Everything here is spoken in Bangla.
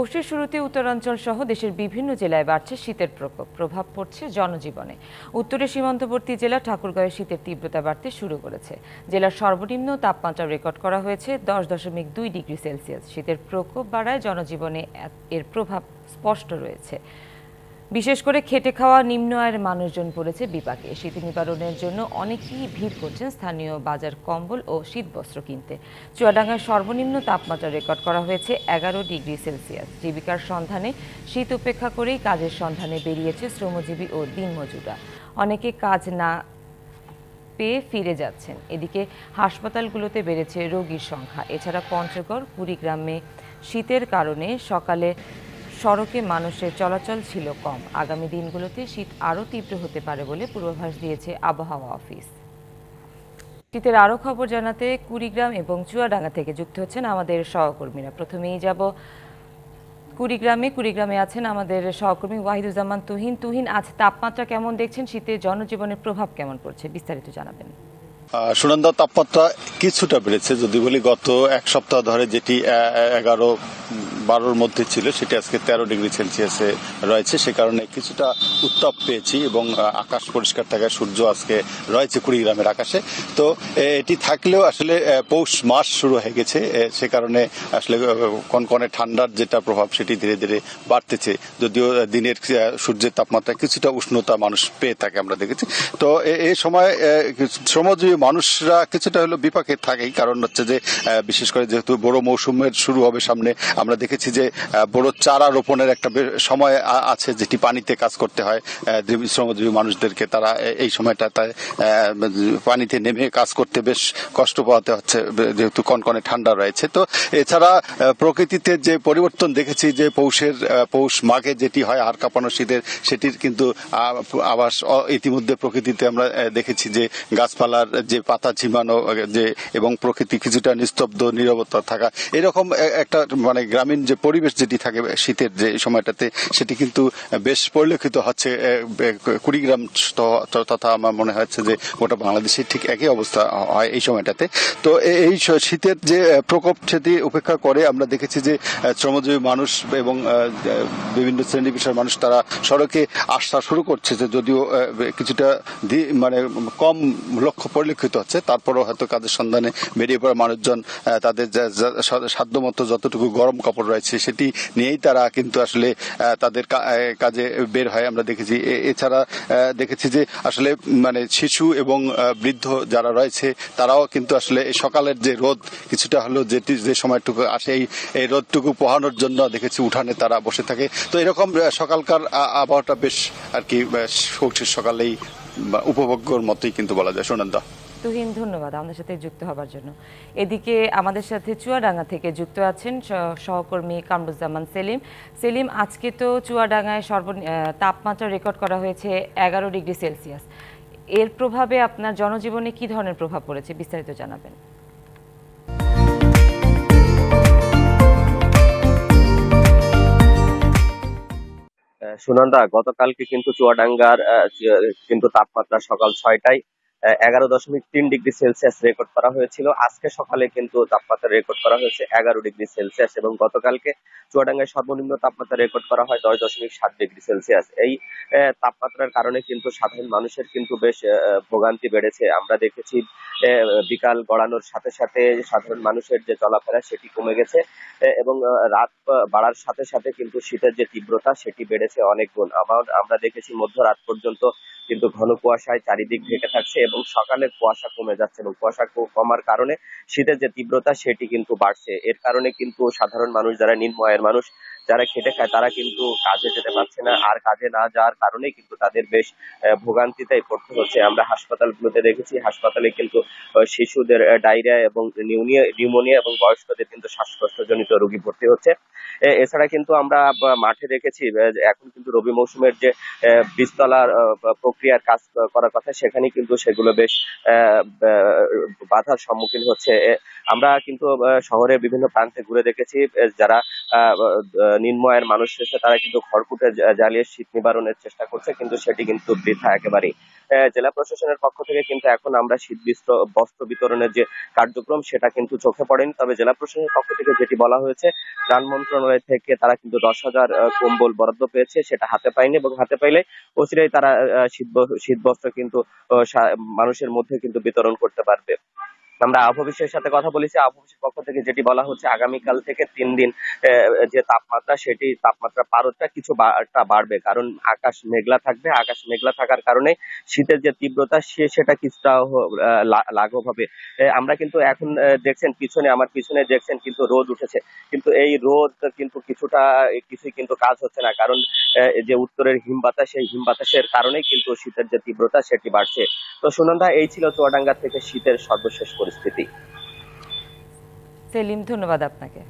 পৌষের শুরুতে উত্তরাঞ্চল সহ দেশের বিভিন্ন জেলায় বাড়ছে শীতের প্রকোপ প্রভাব পড়ছে জনজীবনে। উত্তরে সীমান্তবর্তী জেলা ঠাকুরগাঁওয়ে শীতের তীব্রতা বাড়তে শুরু করেছে। জেলার সর্বনিম্ন তাপমাত্রা রেকর্ড করা হয়েছে দশ দশমিক দুই ডিগ্রি সেলসিয়াস। শীতের প্রকোপ বাড়ায় জনজীবনে এর প্রভাব স্পষ্ট রয়েছে। বিশেষ করে খেটে খাওয়া নিম্ন আয়ের মানুষজন পড়েছে বিপাকে। শীত নিবারণের জন্য অনেকেই ভিড় করছেন স্থানীয় বাজার কম্বল ও শীতবস্ত্র কিনতে। চুয়াডাঙ্গার সর্বনিম্ন তাপমাত্রা রেকর্ড করা হয়েছে এগারো ডিগ্রি সেলসিয়াস। জীবিকার সন্ধানে শীত উপেক্ষা করেই কাজের সন্ধানে বেরিয়েছে শ্রমজীবী ও দিনমজুরা। অনেকে কাজ না পেয়ে ফিরে যাচ্ছেন। এদিকে হাসপাতালগুলোতে বেড়েছে রোগীর সংখ্যা। এছাড়া পঞ্চগড়, কুড়িগ্রামে শীতের কারণে সকালে সড়কে মানুষের চলাচল ছিল কম। আগামী দিনগুলোতে শীত আরও তীব্র হতে পারে বলে পূর্বাভাস দিয়েছে আবহাওয়া অফিস। শীতের আরও খবর জানাতে কুড়িগ্রাম এবং চুয়াডাঙ্গা থেকে যুক্ত হচ্ছেন আমাদের সহকর্মীরা। প্রথমেই যাব কুড়িগ্রামে। কুড়িগ্রামে আছেন আমাদের সহকর্মী ওয়াহিদুজ্জামান তুহিন। তুহিন, আজ তাপমাত্রা কেমন দেখছেন? শীতে জনজীবনের প্রভাব কেমন পড়ছে? বিস্তারিত জানাবেন। সুনন্দা তাপমাত্রা কিছুটা বেড়েছে। যদি বলি গত এক সপ্তাহ ধরে যেটি এগারো বারোর মধ্যে ছিল, সেটি আজকে তেরো ডিগ্রি সেলসিয়াসে রয়েছে। সে কারণে কিছুটা উত্তাপ পেয়েছি এবং আকাশ পরিষ্কার থাকায় সূর্য আজকে রয়েছে কুড়িগ্রামের আকাশে। তো এটি থাকলেও আসলে পৌষ মাস শুরু হয়ে গেছে সে কারণে আসলে কনকনে ঠান্ডার যেটা প্রভাব, সেটি ধীরে ধীরে বাড়তেছে। যদিও দিনের সূর্যের তাপমাত্রা কিছুটা উষ্ণতা মানুষ পেয়ে থাকে, আমরা দেখেছি। তো এই সময় শ্রমজীবী মানুষরা কিছুটা হলো বিপাকে থাকেই। কারণ হচ্ছে যে বিশেষ করে যেহেতু বড় মৌসুমের শুরু হবে সামনে, আমরা দেখেছি যে আহ, বড় চারা রোপণের একটা সময় আছে যেটি পানিতে কাজ করতে হয়। শ্রমজীবী মানুষদেরকে তারা এই সময়টা পানিতে নেমে কাজ করতে বেশ কষ্ট পাওয়াতে হচ্ছে যেহেতু কনকনে ঠান্ডা রয়েছে। তো এছাড়া প্রকৃতিতে যে পরিবর্তন দেখেছি যে পৌষের পৌষ মাঘে যেটি হয় আর কাঁপানো শীতের সেটির কিন্তু অ- ইতিমধ্যে প্রকৃতিতে আমরা দেখেছি যে গাছপালার যে পাতা ঝিমানো যে এবং প্রকৃতি কিছুটা নিস্তব্ধ নিরবতা থাকা এরকম একটা মানে গ্রামীণ যে পরিবেশ যেটি থাকে শীতের যে সময়টাতে, সেটি কিন্তু বেশ পরিলক্ষিত হচ্ছে কুড়িগ্রাম তথা আমার মনে হচ্ছে যে গোটা বাংলাদেশে ঠিক একই অবস্থা হয় এই সময়টাতে। তো এই শীতের যে প্রকোপ সেটি উপেক্ষা করে আমরা দেখেছি যে শ্রমজীবী মানুষ এবং বিভিন্ন শ্রেণি পেশার মানুষ তারা সড়কে আসা শুরু করছে যে যদিও কিছুটা মানে কম লক্ষ্য পরিলক্ষিত হচ্ছে, তারপরও হয়তো কাজের সন্ধানে বেরিয়ে পড়া মানুষজন তাদের সাধ্যমতো যতটুকু গরম কাপড় রয়েছে, সেটি নিয়েই তারা কিন্তু আসলে তাদের কাজে বের হয়। আমরা দেখেছি এছাড়া দেখেছি যে আসলে মানে শিশু এবং বৃদ্ধ যারা রয়েছে, তারাও কিন্তু আসলে সকালের যে রোদ, কিছুটা হলো যেটি যে সময়টুকু আসে, এই রোদটুকু পোহানোর জন্য দেখেছি উঠানে তারা বসে থাকে। তো এরকম সকালকার আবহাওয়াটা বেশ আর কি সকালেই উপভোগ্যর মতোই কিন্তু বলা যায়। সুনন্দা। তুহিন ধন্যবাদ আমাদের সাথে যুক্ত হবার জন্য। এদিকে আমাদের সাথে চুয়াডাঙ্গা থেকে যুক্ত আছেন সহকর্মী কামরুজ্জামান সেলিম। সেলিম, আজকে তো চুয়াডাঙ্গায় সর্ব তাপমাত্রা রেকর্ড করা হয়েছে এগারো ডিগ্রি সেলসিয়াস। এর প্রভাবে আপনার জনজীবনে কি ধরনের প্রভাব পড়েছে বিস্তারিত জানাবেন। সুনন্দা, গতকালকে কিন্তু চুয়াডাঙ্গার কিন্তু তাপমাত্রা সকাল ছয়টায় এগারো দশমিক তিন ডিগ্রি সেলসিয়াস রেকর্ড করা হয়েছিল। আজকে সকালে কিন্তু তাপমাত্রা রেকর্ড করা হয়েছে এগারো ডিগ্রি সেলসিয়াস এবং গতকালকে চুয়াডাঙ্গায় সর্বনিম্ন তাপমাত্রা রেকর্ড করা হয় দশ দশমিক সাত ডিগ্রি সেলসিয়াস। এই তাপমাত্রার কারণে কিন্তু সাধারণ মানুষের কিন্তু বেশ ভোগান্তি বেড়েছে। আমরা দেখেছি বিকাল গড়ানোর সাথে সাথে সাধারণ মানুষের যে চলাফেরা সেটি কমে গেছে এবং রাত বাড়ার সাথে সাথে কিন্তু শীতের যে তীব্রতা সেটি বেড়েছে অনেক গুণ। আমরা দেখেছি মধ্যরাত পর্যন্ত কিন্তু ঘন কুয়াশায় চারিদিক ঢেকে থাকছে এবং সকালে কুয়াশা কমে যাচ্ছে এবং কুয়াশা কমার কারণে শীতের যে তীব্রতা, সেটি কিন্তু বাড়ছে। এর কারণে কিন্তু সাধারণ মানুষ যারা নিম্ন মানুষ, যারা খেটে খায়, তারা কিন্তু কাজে যেতে পারছে না। আর কাজে না যাওয়ার কারণে কিন্তু তাদের বেশ ভোগান্তিতেই পড়তে হচ্ছে। আমরা হাসপাতালগুলোতে দেখেছি, হাসপাতালে কিন্তু শিশুদের ডায়রিয়া এবং নিউমোনিয়া এবং বয়স্কদের কিন্তু শ্বাসকষ্টজনিত রোগী ভর্তি হচ্ছে। এছাড়া কিন্তু আমরা মাঠে দেখেছি এখন কিন্তু রবি মৌসুমের যে আহ, প্রক্রিয়ার কাজ করার কথা সেখানে কিন্তু সেগুলো বেশ বাধার সম্মুখীন হচ্ছে। আমরা কিন্তু আহ, শহরের বিভিন্ন প্রান্তে ঘুরে দেখেছি যারা আহ, মানুষ রয়েছে তারা কিন্তু খড়কুটে জ্বালিয়ে শীত নিবারণের চেষ্টা করছে কিন্তু সেটি কিন্তু বৃথা একেবারেই। জেলা প্রশাসনের পক্ষ থেকে কিন্তু এখন আমরা শীত বস্ত্র বিতরণের যে কার্যক্রম, সেটা কিন্তু চোখে পড়েনি। তবে জেলা প্রশাসনের পক্ষ থেকে যেটি বলা হয়েছে, ত্রাণ মন্ত্রণালয় থেকে তারা কিন্তু দশ হাজার কম্বল বরাদ্দ পেয়েছে, সেটা হাতে পায়নি এবং হাতে পাইলে অচিরেই তারা শীত শীত বস্ত্র কিন্তু মানুষের মধ্যে কিন্তু বিতরণ করতে পারবে। আমরা আবহাওয়া সাথে কথা বলেছি। আবহাওয়া পক্ষ থেকে যেটি বলা হচ্ছে, আগামীকাল থেকে তিন দিন যে তাপমাত্রা, সেটি তাপমাত্রা পারদটা কিছু বাড়বে। কারণ আকাশ মেঘলা থাকবে। আকাশ মেঘলা থাকার কারণে শীতের যে তীব্রতা, সে, সেটা কিছুটা লাঘব হবে। আমরা কিন্তু এখন দেখছেন পিছনে, আমার পিছনে দেখছেন কিন্তু রোদ উঠেছে। কিন্তু এই রোদ কিন্তু কিছুটা কিছুই কিন্তু কাজ হচ্ছে না। কারণ যে উত্তরের হিম বাতাস, সেই হিম বাতাসের কারণেই কিন্তু শীতের যে তীব্রতা, সেটি বাড়ছে। তো সুনন্দা, এই ছিল চুয়াডাঙ্গা থেকে শীতের সর্বশেষ পরিস্থিতি। সেলিম ধন্যবাদ আপনাকে।